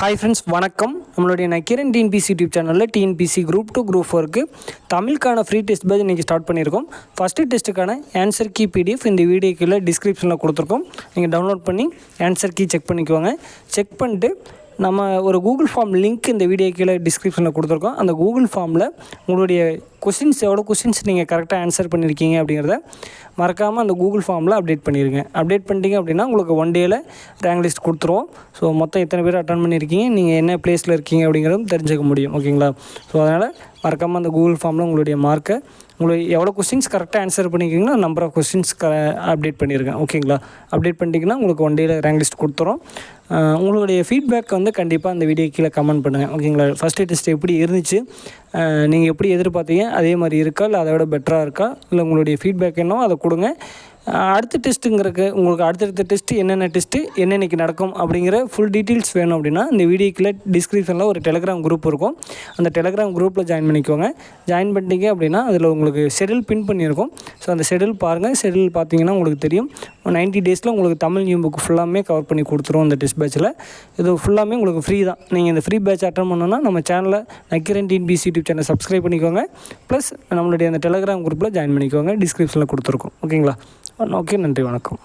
Hi friends வணக்கம். நம்மளுடைய Nakkeeran TNPSC YouTube சேனலில் டிஎன்பிசி குரூப் டூ குரூப் ஃபோருக்கு தமிழுக்கான ஃப்ரீ டெஸ்ட் பேஜ் இன்றைக்கி ஸ்டார்ட் பண்ணியிருக்கோம். ஃபஸ்ட்டு டெஸ்ட்டுக்கான ஆன்சர் கீ பிடிஎஃப் இந்த வீடியோ கீழே டிஸ்கிரிப்ஷனில் கொடுத்துருக்கோம். நீங்கள் டவுன்லோட் பண்ணி ஆன்சர் கீ செக் பண்ணிக்குவாங்க செக் பண்ணிட்டு நம்ம ஒரு கூகுள் ஃபார்ம் லிங்க் இந்த வீடியோ கீழே டிஸ்கிரிப்ஷனில் கொடுத்துருக்கோம். அந்த கூகுள் ஃபார்மில் உங்களுடைய கொஷின்ஸ் எவ்வளோ கொஷின்ஸ் நீங்கள் கரெக்டாக ஆன்சர் பண்ணியிருக்கீங்க அப்படிங்கிறத மறக்காமல் அந்த கூகுள் ஃபார்மில் அப்டேட் பண்ணிடுங்க அப்டேட் பண்ணிட்டீங்க அப்படின்னா உங்களுக்கு ஒன் டேயில் ரேங்க் லிஸ்ட் கொடுத்துருவோம். ஸோ மொத்தம் எத்தனை பேர் அட்டன் பண்ணியிருக்கீங்க நீங்கள் என்ன ப்ளேஸில் இருக்கீங்க அப்படிங்கிறதும் தெரிஞ்சுக்க முடியும். ஓகேங்களா ஸோ அதனால் மறக்காமல் அந்த கூகுள் ஃபார்மில் உங்களுடைய மார்க்கை உங்களுக்கு எவ்வளோ கொஸ்டின்ஸ் கரெக்டாக ஆன்சர் பண்ணிக்கிங்கன்னா நம்பர் ஆஃப் கொஸ்டின்ஸ் க அப்டேட் பண்ணியிருக்கேன் ஓகேங்களா அப்டேட் பண்ணிட்டீங்கன்னா உங்களுக்கு ஒன் டேயில் ரேங்க் லிஸ்ட் கொடுத்துறோம். உங்களுடைய ஃபீட்பேக் வந்து கண்டிப்பாக அந்த வீடியோ கீழே கமெண்ட் பண்ணுங்கள் ஓகேங்களா ஃபஸ்ட்டு டெஸ்ட் எப்படி இருந்துச்சு? நீங்கள் எப்படி எதிர்பார்த்தீங்க? அதே மாதிரி இருக்கா? இல்லை அதை விட பெட்டராக இருக்கா? இல்லை உங்களுடைய ஃபீட்பேக் என்னவோ அதை கொடுங்க. அடுத்த டெஸ்ட்டுங்கிறக்கு உங்களுக்கு அடுத்தடுத்த டெஸ்ட்டு என்னென்ன டெஸ்ட்டு என்னென்னைக்கு நடக்கும் அப்படிங்கிற ஃபுல் டீட்டெயில்ஸ் வேணும் அப்படின்னா இந்த வீடியோக்கில் டிஸ்கிரிப்ஷனில் ஒரு டெலிகிராம் குரூப் இருக்கும். அந்த டெலிகிராம் குரூப்பில் ஜாயின் பண்ணிக்கோங்க. ஜாயின் பண்ணிட்டீங்க அப்படின்னா அதில் உங்களுக்கு ஷெடியூல் பின் பண்ணியிருக்கும். ஸோ அந்த ஷெடியூல் பாருங்கள் ஷெடியூல் பார்த்தீங்கன்னா உங்களுக்கு தெரியும். நைன்ட்டி டேஸில் உங்களுக்கு தமிழ் நியூ புக் ஃபுல்லாமே கவர் பண்ணி கொடுத்துருவோம் அந்த டெஸ்ட் பேட்சில் இது ஃபுல்லாமே உங்களுக்கு ஃப்ரீ தான். நீங்கள் இந்த ஃப்ரீ பேட்ச் அட்டன் பண்ணணும்னா நம்ம சேனலில் Nakkeeran TNPSC YouTube channel subscribe பண்ணிக்கோங்க. ப்ளஸ் நம்மளுடைய அந்த டெலிகிராம் குரூப்பில் ஜாயின் பண்ணிக்கோங்க. டிஸ்கிரிப்ஷனில் கொடுத்துருக்கோம். ஓகேங்களா ஓகே நன்றி வணக்கம்.